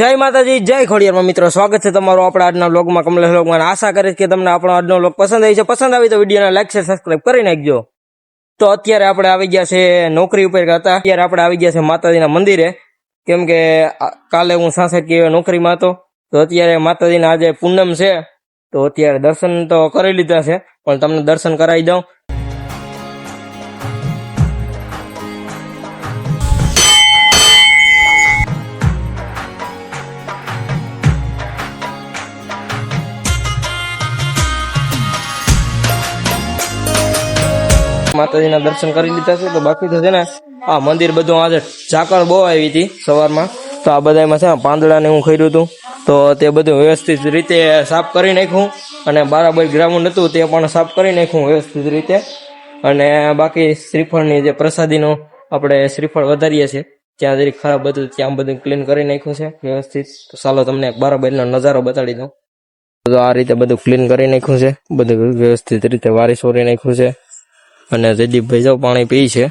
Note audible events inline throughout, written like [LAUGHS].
જય માતાજી, જય ખોડિયારમાં મિત્રો. સ્વાગત છે તમારું આપણા આજના વ્લોગમાં કમલેશ વ્લોગમાં આશા કરીશ કે તમને આપણો આજનો વ્લોગ પસંદ આવી છે. પસંદ આવી તો વિડીયોને લાઈક છે સબસ્ક્રાઈબ કરી નાખજો. તો અત્યારે આપણે આવી ગયા છે નોકરી ઉપર હતા. અત્યારે આપણે આવી ગયા છે માતાજીના મંદિરે. કેમ કે કાલે હું સાસઠ કે નોકરીમાં હતો. તો અત્યારે માતાજીના આજે પૂનમ છે. તો અત્યારે દર્શન તો કરી લીધા છે. પણ તમને દર્શન કરાવી દઉં. માતાજીના દર્શન કરી લીધા છે. તો બાકી તો છે ને, આ મંદિર બધું આજે ઝાકળ બહુ આવી હતી સવારમાં. તો આ બધામાં છે પાંદડાને હું ખર્યું હતું. તો તે બધું વ્યવસ્થિત રીતે સાફ કરી નાખ્યું. અને બરાબર ગ્રાઉન્ડ હતું તે પણ સાફ કરી નાખ્યું વ્યવસ્થિત રીતે. અને બાકી શ્રીફળની જે પ્રસાદીનું આપણે શ્રીફળ વધારીએ છીએ, ત્યાં જરી ખરાબ બધું ત્યાં બધું ક્લીન કરી નાખ્યું છે વ્યવસ્થિત. તો ચાલો તમને એક બરાબરનો નજારો બતાડી દઉં. તો આ રીતે બધું ક્લીન કરી નાખ્યું છે. બધું વ્યવસ્થિત રીતે વારી સોરી નાખ્યું છે. અને જયદીપભાઈ જો પાણી પી છે.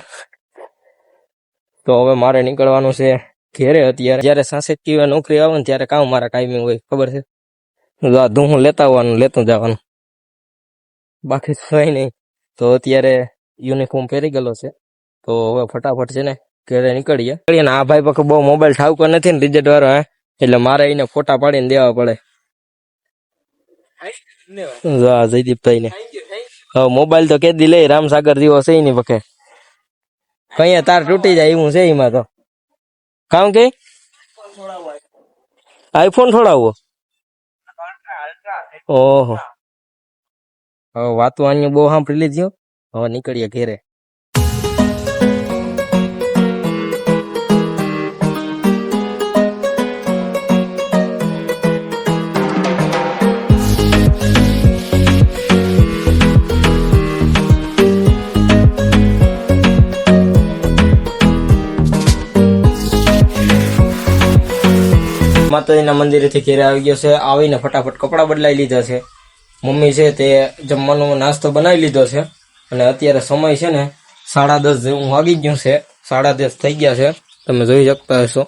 તો હવે મારે નીકળવાનું છે ઘેરે અત્યારે. જયારે સાસેત કીવા નોકરી આવે ને ત્યારે કામ મારા કાયમી હોય ખબર છે? ધૂહું લેતા આવવાનું લેતું જવાનું. બાકી તો કઈ નહીં. તો અત્યારે યુનિફોર્મ પહેરી ગયેલો છે. તો હવે ફટાફટ છે ને ઘરે નીકળીએ. નીકળીએ ને આ ભાઈ પાસે બહુ મોબાઈલ ઠાવકો નથી ને રિજેક્ટ વાળો હે? એટલે મારે એને ફોટા પાડીને દેવા પડે. જયદીપભાઈ ને મોબાઈલ તો કેદી લે રામસાગર જેવો છે એની પખે કઈ તાર તૂટી જાય એવું છે એમાં તો. કામ કે? આઈફોન થોડાવો ઓહો. હવે વાતો અહીંયા બહુ સાંભળી લીધી હવે નીકળીએ ઘેરે. માતાજીના મંદિરેથી ઘેરે આવી ગયો છે. આવીને ફટાફટ કપડાં બદલાઈ લીધા છે. મમ્મી છે તે જમવાનો નાસ્તો બનાવી લીધો છે. અને અત્યારે સમય છે ને સાડા દસ જેવું વાગી ગયું છે. સાડા દસ થઈ ગયા છે. તમે જોઈ શકતા હશો.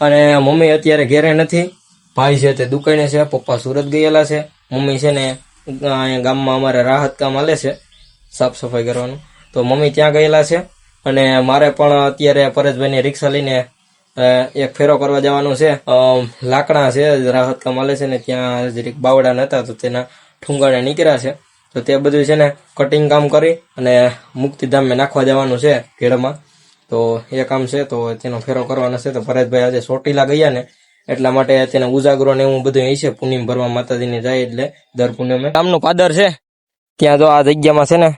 અને મમ્મી અત્યારે ઘેરે નથી. ભાઈ છે તે દુકાને છે. પપ્પા સુરત ગયેલા છે. મમ્મી છે ને અહીંયા ગામમાં અમારે રાહત કામ હાલે છે. સાફ સફાઈ કરવાનું. તો મમ્મી ત્યાં ગયેલા છે. અને મારે પણ અત્યારે પરેશભાઈની રિક્ષા લઈને એક ફેરો કરવા જવાનું છે. લાકડા છે રાહત કમાલે છે ને ત્યાં જરીક બાવડા નતા તો તેના ઠુંગાડા નીકળ્યા છે. તો તે બધું છે ને કટિંગ કામ કરી અને મુક્તિધામમાં નાખવા જવાનું છે કેળમાં તો એ કામ છે, તો તેનો ફેરો કરવાનો છે. તો ભરતભાઈ આજે ચોટીલા ગયા ને એટલા માટે તેને ઉજાગરો ને એવું બધું અહીં છે. પૂનમ ભરવા માતાજીને જાય એટલે દર પૂનમે. કામનું પાદર છે. ત્યાં જો આ જગ્યામાં છે ને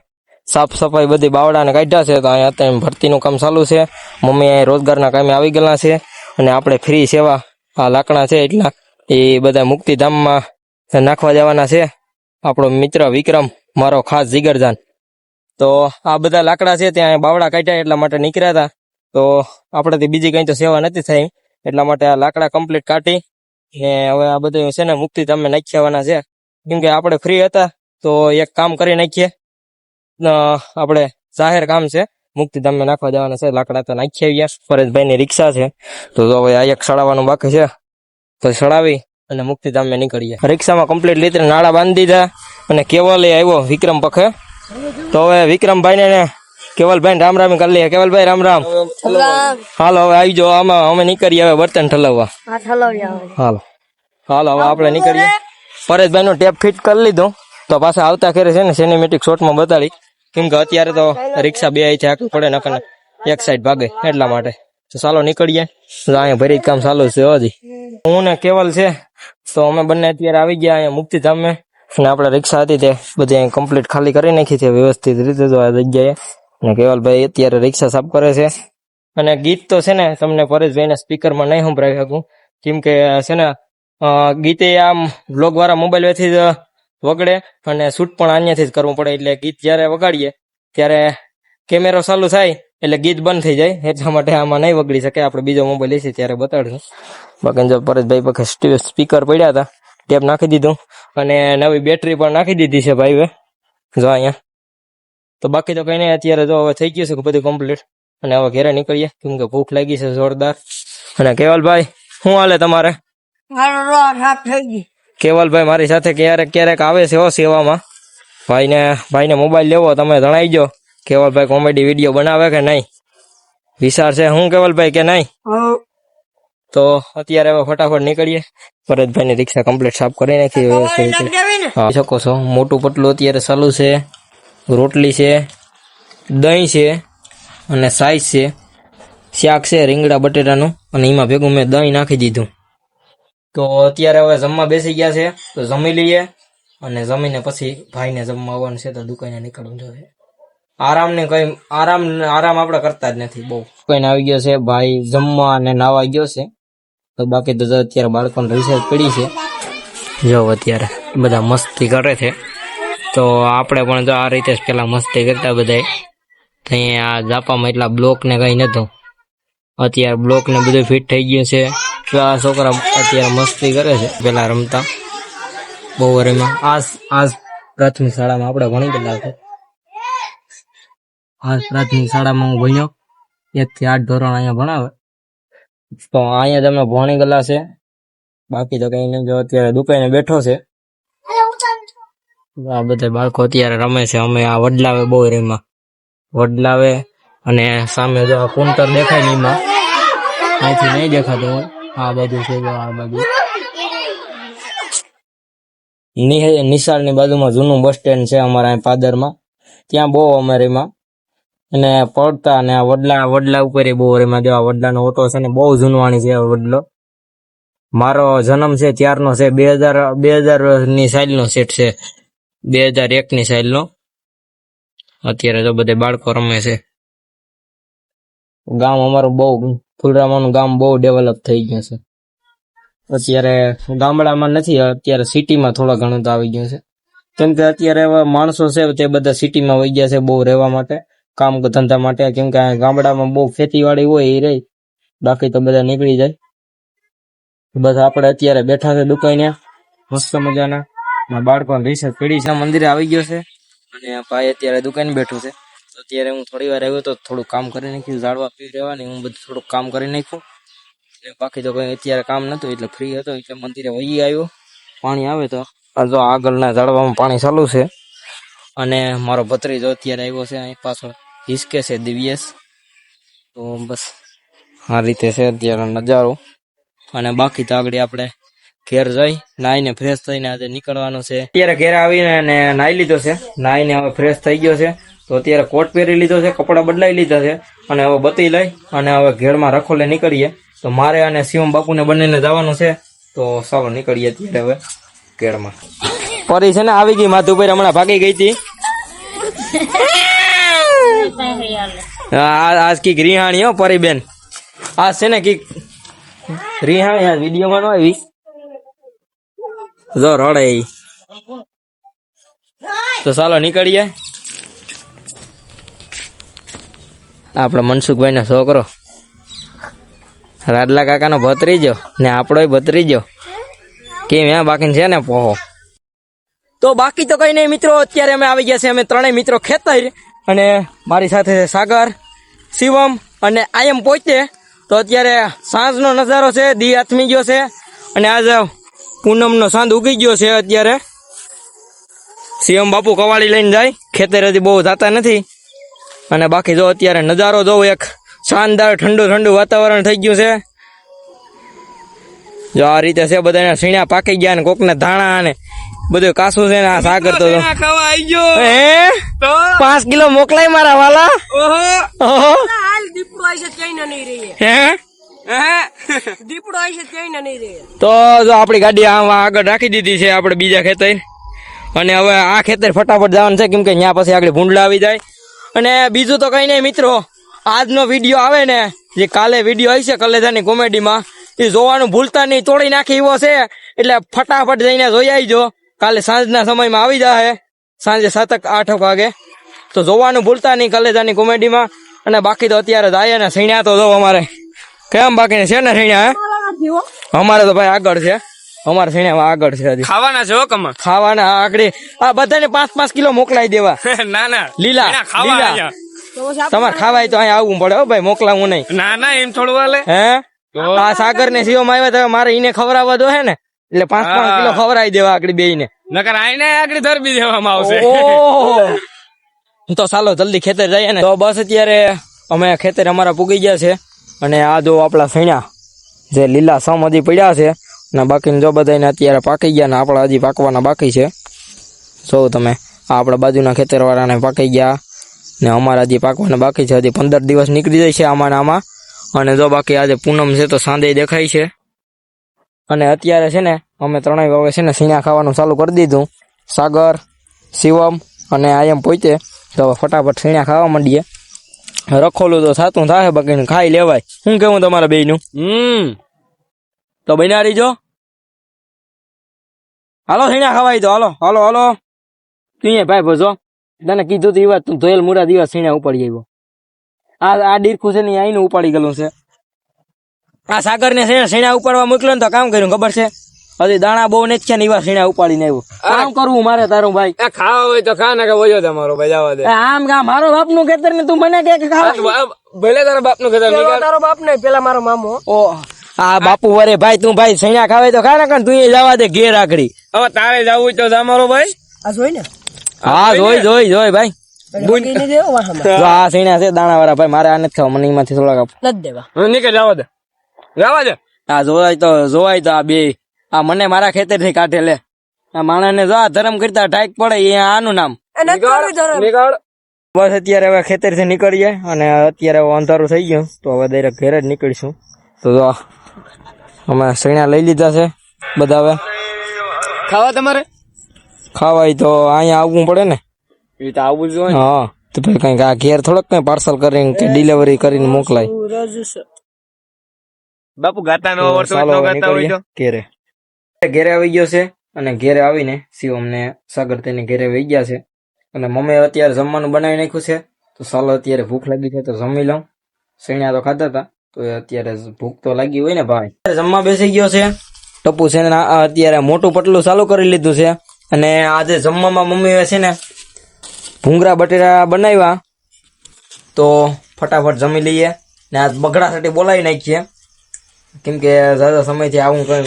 સાફ સફાઈ બધી બાવડાને કાઢ્યા છે, તો અહીંયા અત્યારે ભરતીનું કામ ચાલુ છે. મમ્મી અહીંયા રોજગારના કામે આવી ગયેલા છે અને આપણે ફ્રી સેવા આ લાકડા છે એટલા. એ બધા મુક્તિધામમાં નાખવા જવાના છે. આપણો મિત્ર વિક્રમ, મારો ખાસ જીગરજાન તો આ બધા લાકડા છે ત્યાં બાવડા કાઢ્યા એટલા માટે નીકળ્યા હતા. તો આપણેથી બીજી કંઈ તો સેવા નથી થઈ. એટલા માટે આ લાકડા કમ્પ્લીટ કાઢી ને હવે આ બધું છે ને મુક્તિધામમાં નાખી આવવાના છે. કેમ કે આપણે ફ્રી હતા, તો એક કામ કરી નાખીએ. આપણે જાહેર કામ છે. મુક્તિધામમાં નાખવા જવાના છે. લાકડા તો નાખી આવ્યા પરેશભાઈની રિક્ષા છે. તો હવે આ એક સડાવવાનું બાકી છે. તો સડાવી અને મુક્તિધામમાં નીકળીએ. રિક્ષામાં કમ્પ્લીટ લીધે નાળા બાંધી દીધા અને કેવલે આવ્યો વિક્રમ પખે. તો હવે વિક્રમભાઈને ને કેવલભાઈ રામ રામ કરી લઈએ. કેવલભાઈ રામ રામ. હાલો હવે આવી જાઓ આમાં અમે નીકળીએ હવે બર્તન ઠલવવા. હાલો. હાલો હવે આપણે નીકળીએ. પરેશભાઈ નો ટેપ ફિટ કરી લીધું. તો પાછા આવતા કરે છે ને સિનેમેટિક શોટમાં બતાડી. કેમ કે અત્યારે તો રિક્ષા બે આખું પડે, નકર એક સાઈડ ભાગે એટલા માટે. તો ચાલો નીકળીએ. અહીંયા ભરી કામ ચાલુ છે હજી હું ને કેવલ છે, તો અમે બંને અત્યારે આવી ગયા અહીંયા મુક્તિધામે અને આપણે રિક્ષા હતી તે બધી કમ્પ્લીટ ખાલી કરી નાખી છે, વ્યવસ્થિત રીતે તો આ જગ્યાએ. અને કેવલભાઈ અત્યારે રિક્ષા સાફ કરે છે. અને ગીત તો છે ને તમને પરેશભાઈને સ્પીકરમાં નહીં સંભળાવી શકું. કેમ કે છે ને ગીતે આમ બ્લોગ વાળા મોબાઈલ વેથી વગડે અને શૂટ પણ અહીંયાથી જ કરવું પડે એટલે ગીત જ્યારે વગાડીએ, ત્યારે કેમેરો ચાલુ થાય એટલે ગીત બંધ થઈ જાય. એટલા માટે આમાં નહીં વગડી શકે. આપણે બીજો મોબાઈલ લઈશું ત્યારે બતાડશું. બાકી જો પરેશભાઈ પાસે સ્પીકર પડ્યા હતા. ટેપ નાખી દીધું. અને નવી બેટરી પણ નાખી દીધી છે ભાઈ જો અહીંયા. તો બાકી તો કઈ નહીં. અત્યારે તો હવે થઈ ગયું છે બધું કમ્પ્લીટ અને હવે ઘરે નીકળીએ. કેમ કે ભૂખ લાગી છે જોરદાર. અને કેવલભાઈ, શું હાલે તમારે? થઈ ગઈ કેવલભાઈ મારી સાથે ક્યારેક ક્યારેક આવે છે હો સેવામાં. ભાઈને ભાઈને મોબાઈલ લેવો તમે જણાવજો. કેવલભાઈ કોમેડી વીડિયો બનાવે કે નહીં? વિચાર છે. હું કેવલભાઈ કે નહીં? તો અત્યારે હવે ફટાફટ નીકળીએ. ભરતભાઈની રિક્ષા કમ્પ્લીટ સાફ કરી નાખી. હા શકો છો. મોટું પટલું અત્યારે ચાલુ છે. રોટલી છે. દહીં છે. અને સાઈઝ છે. શાક છે રીંગણા બટેટાનું. અને એમાં ભેગું મેં દહીં નાખી દીધું. તો અત્યારે હવે જમવા બેસી ગયા છે, તો જમી લઈએ. અને જમીને પછી ભાઈને જમવા આવવાનું છે, તો દુકાને નીકળવું જોઈએ આરામ ને કઈ, આરામ આરામ આપણે કરતા જ નથી, બહુ. કઈ આવી ગયો છે, ભાઈ જમવા અને નાવા ગયો છે. તો બાકી તો અત્યારે બાળકોને રિસર્ચ પડી છે. જો અત્યારે બધા મસ્તી કરે છે. તો આપણે પણ જો આ રીતે જ પેલા મસ્તી કરતા બધા અહીંયા જાપામાં એટલા બ્લોક ને કઈ નતું અત્યારે બ્લોક ને બધું ફિટ થઈ ગયું છે. આ છોકરા અત્યારે મસ્તી કરે છે, પેલા રમતા. બહુ વરેમાં આ આ પ્રાથમિક શાળામાં આપણે ભણી ગયેલા છે. આ પ્રાથમિક શાળામાં હું ભણ્યો. એક થી આઠ ધોરણ અહીંયા ભણાવે. તો અહીંયા તમે ભણી ગયેલા છે. બાકી તો કઈ નહીં, જો અત્યારે દુકાને બેઠો છે. આ બધા બાળકો અત્યારે રમે છે. અમે આ વડલાવે બહુ રેમાં વડલાવે અને સામે જો આ કુંટર દેખાય નહીં અહીંથી નહીં દેખાતું હોય. આ બધું છે હા આ બાજુ. નિશાળની બાજુમાં જૂનું બસ સ્ટેન્ડ છે અમારા અહીં પાદરમાં. ત્યાં બહુ અમારે એમાં અને પડતા અને વડલા વડલા ઉપર બહુ એમાં જો આ વડલાનો ઓટો છે ને, બહુ જૂનવાણી છે વડલો. મારો જન્મ છે ત્યારનો છે બે હજાર બે હજારની સાઇલ સેટ છે. બે હજાર એક ની સાઇલ અત્યારે તો બધે બાળકો રમે છે. ગામ અમારું બહુ ફુલરામાનું ગામ બહુ ડેવલપ થઈ ગયું છે. અત્યારે ગામડામાં નથી, અત્યારે સિટીમાં થોડા ઘણું તો આવી ગયું છે. કેમ કે અત્યારે એવા માણસો છે તે બધા સિટીમાં વહી ગયા છે બહુ રહેવા માટે, કામ ધંધા માટે. કેમ કે ગામડામાં બહુ ખેતીવાડી હોય એ રહી, બાકી તો બધા નીકળી જાય. બસ આપણે અત્યારે બેઠા છે દુકાને, મસ્ત મજાના. બાળકો રિસર્ચ પીડી છે મંદિરે આવી ગયો છે. અને ભાઈ અત્યારે દુકાને બેઠો છે. અત્યારે હું થોડી વાર આવ્યો તો થોડું કામ કરી નાખ્યું, ઝાડવા પી રહેવાની, હું બધું થોડુંક કામ કરી નાખ્યું. એટલે બાકી તો કઈ અત્યારે કામ નતું, એટલે ફ્રી હતો, એટલે મંદિરે વહી આવ્યો. પાણી આવે તો. જો આગળના ઝાડવામાં પાણી ચાલુ છે. અને મારો ભત્રીજો અત્યારે આવ્યો છે, અહીં પાછળ હિસકે છે દિવ્યેશ. તો બસ આ રીતે છે અત્યારે નજારો. અને બાકી તો આગળ આપણે ઘેર જઈ, નાઈને ફ્રેશ થઈને આજે નીકળવાનું છે. અત્યારે ઘેર આવીને નાઈ લીધો છે. નાઈને હવે ફ્રેશ થઈ ગયો છે. તો અત્યારે કોટ પહેરી લીધો છે, કપડાં બદલાઈ લીધા છે. અને હવે બતી લઈ અને હવે ઘેરમાં રખોલે નીકળીએ. તો મારે અને શિવમ બાપુને બંનેને જવાનું છે. તો ચાલો નીકળીએ અત્યારે હવે ઘેરમાં. પરી છે ને આવી ગઈ પર હમણાં ભાગી ગઈ હતી. આજ કીક રિહાણી હો પરી બેન આ છે ને કીક રિહાણી, આ વિડીયોમાં નો આવી. જો રડે. તો ચાલો નીકળીએ. આપડે મનસુખભાઈનો છોકરો. રાડલા કાકાનો ભત્રીજો ને આપણો ભત્રીજો. કેમ હે બાકી છે ને પોહો? તો બાકી તો કઈ નહીં મિત્રો, અત્યારે અમે આવી ગયા છે અમે ત્રણેય મિત્રો ખેતર અને મારી સાથે છે સાગર, શિવમ અને આયમ પોતે. તો અત્યારે સાંજનો નજારો છે, દી આથમી ગયો છે અને આજે પૂનમનો સાંજ ઉગી ગયો છે અત્યારે. શિવમ બાપુ કવાળી લઈને જાય, ખેતરેથી બહુ જાતા નથી. અને બાકી જો અત્યારે નજારો જોવો એક શાનદાર ઠંડુ ઠંડુ વાતાવરણ થઈ ગયું છે. જો આ રીતે છે બધાના સીણા પાકી ગયા ને કોકને ધાણા ને બધું કાસું છે ને આ સાગર તો હે? પાંચ કિલો મોકલાય મારા વાલા? ઓહો. હે? તો જો આપણી ગાડી આમ આગળ રાખી દીધી છે આપણે બીજા ખેતર. અને હવે આ ખેતર ફટાફટ જવાનું છે કેમ કે ત્યાં પછી આગળ ભૂંડલા આવી જાય. અને બીજું તો કંઈ નહીં મિત્રો આજનો વીડિયો આવે ને જે કાલે વીડિયો આવી છે કલેજાની કોમેડીમાં એ જોવાનું ભૂલતા નહીં તોડી નાખી એવો છે એટલે ફટાફટ જઈને જોઈ આવજો. કાલે સાંજના સમયમાં આવી જશે સાંજે સાતક આઠ વાગે. તો જોવાનું ભૂલતા નહીં કલેજાની કોમેડીમાં અને બાકી તો અત્યારે જાય ને સૈણ્યા તો જો અમારે. કેમ બાકી છે ને સૈણ્યા અમારે તો ભાઈ આગળ છે. અમારે સૈણ્યામાં આગળ છે હજી. ખાવાના છે કમા. [LAUGHS] ખાવાના આગળ આ બધાને પાંચ પાંચ કિલો મોકલાઈ દેવા. ના ના. લીલા લીલા. તમારે ખાવાય તો અહીંયા આવવું પડે હો ભાઈ મોકલાવું નહીં. ના ના એમ થોડું હાલે. હે? આ સાગર ને શિવમ આવ્યા મારે એને ખવડાવવા દો હે ને. એટલે પાંચ પાંચ કિલો ખવડાવી દેવા આકડી બે ને નકર આઈને આગળ ધરબી દેવામાં આવશે. ઓહો. [LAUGHS] તો ચાલો જલ્દી ખેતર જઈએ ને. તો બસ અત્યારે અમે ખેતર અમારા પૂગી ગયા છે. અને આ જો આપણા સૈણા જે લીલા સમ હજી પડ્યા છે અને બાકીને જો બધાને અત્યારે પાકી ગયા ને આપણા હજી પાકવાના બાકી છે. જો તમે આપણા બાજુના ખેતરવાળાને પાકી ગયા ને અમારા હજી પાકવાના બાકી છે. હજી પંદર દિવસ નીકળી જાય છે આમાં આમાં. અને જો બાકી આજે પૂનમ છે તો સાંજે દેખાય છે. અને અત્યારે છે ને, અમે ત્રણેય વાવે છે ને સીણા ખાવાનું ચાલુ કરી દીધું. સાગર, શિવમ અને આયમ પોતે તો ફટાફટ સીણા ખાવા માંડીએ. રખોલું તો સાતું થાય બાકી ખાઈ લેવાય. શું કેવું તમારા બેયનું? હમ. તો બન્યા રહીજો. હાલો સીણા ખવાય તો હાલો હાલો હાલો. તું ભાઈ ભજો. તને કીધું તો એ વાત તું ધોયેલ મુરા દિવસ સીણા ઉપાડી આવ્યો. આ આ ડીરખું છે ને આઈને ઉપાડી ગયેલું છે. આ સાગર ને સીણા સીણા ઉપાડવા મોકલ્યો ને તો કામ કર્યું ખબર છે? હજી દાણા બહુ નથી છે ને એવા સીણા ઉપાડીને આવ્યો. કામ કરવું મારે તારું ભાઈ. ખાવા હોય તો ખા ને કે વયો તમારો ભાઈ જવા દે. આમ કા મારો બાપનું ખેતર ને તું મને કે ખાવા? ભલે તારા બાપનું ખેતર તારો બાપ નહીં પેલા મારો મામો. ઓ આ બાપુ વરે ભાઈ તું ભાઈ સૈણા ખાવે તો ખા ને તું એ જવા દે ઘેર આખડી. હવે તારે જવું તો તમારો ભાઈ? આ જોઈ ને. હા જોઈ જોઈ જોઈ ભાઈ. જો આ સૈણા છે દાણા વાળા ભાઈ મારે આ નથી ખાવા મને એમાંથી થોડાક આપ. નથી દેવા. નીકળ જવા દે. જવા દે. આ જોવાય તો જોવાય તો આ બે. આ મને મારા ખેતરથી કાઢે લે. આ માણસને જો આ ધરમ કરતા ટાઈક પડે એ આનું નામ. નીકળ બસ અત્યારે હવે ખેતરથી નીકળીએ અને અત્યારે અંધારું થઈ ગયું તો હવે દરેક ઘેર જ નીકળીશું. તો જો અમે સૈણા લઈ લીધા છે બધા હવે. ખાવા તમારે? ખાવાય તો અહીંયા આવવું પડે ને. એ તો આવવું જોઈએ ને. હા તો પછી કંઈક આ ઘેર થોડોક કંઈ પાર્સલ કરીને કે ડિલિવરી કરીને મોકલાય. બાપુ ગાતા નો હોય તો ગાતા હોય તો. ઘેરે. ઘેરે આવી ગયો છે અને ઘેરે આવીને શિવમ ને સાગર તેને ઘેરે વહી ગયા છે. અને મમ્મી અત્યારે જમવાનું બનાવી નાખ્યું છે. તો ચાલો અત્યારે ભૂખ લાગી છે તો જમી લઉં. સૈણા તો ખાતા હતા અત્યારે ભૂખ તો લાગી હોય ને ભાઈ. જમવા બેસી ગયો છે. ટપુ છે ને અત્યારે મોટું પટલું ચાલુ કરી લીધું છે. અને આજે જમવામાં મમ્મીએ છે ને ભૂંગરા બટેટા બનાવ્યા. તો ફટાફટ જમી લઈએ ને આ બગડા સાથે બોલાવી નાખીએ. કેમ કે ઝાઝા સમયથી આવું કંઈ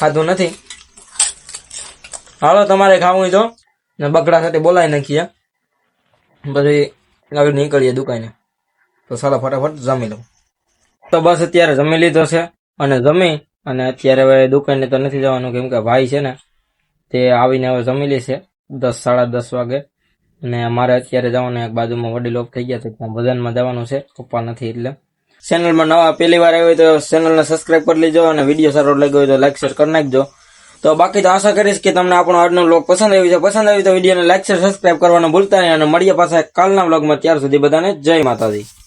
ખાધું નથી. હાલો, તમારે ખાવું તો. ને બગડા સાથે બોલાવી નાખીએ. પછી આગળ નીકળીએ દુકાને. તો ચાલો ફટાફટ જમી લઉં. તો બસ અત્યારે જમી લીધો છે. અને જમી, અને અત્યારે હવે દુકાને તો નથી જવાનું, કેમ કે ભાઈ છે ને, તે આવીને હવે જમી લેશે દસ, સાડા દસ વાગે. અને મારે અત્યારે જવાનું, એક બાજુમાં વડીલ થઈ ગયા છે, ત્યાં ભજનમાં જવાનું છે. પપ્પા નથી એટલે. ચેનલમાં નવા પહેલી વાર આવ્યો તો ચેનલને સબસ્ક્રાઇબ કરી લેજો અને વીડિયો સારો લાગ્યો હોય તો લાઈક શેર કરી નાખજો. તો બાકી તો આશા કરીશ કે તમને આપણો આજનો બ્લોગ પસંદ આવ્યો છે. પસંદ આવ્યો તો વિડીયોને લાઈક શેર સબસ્ક્રાઈબ કરવાનું ભૂલતા નહીં. અને મળીએ પાછા કાલના બ્લોગમાં ત્યાર સુધી બધાને જય માતાજી.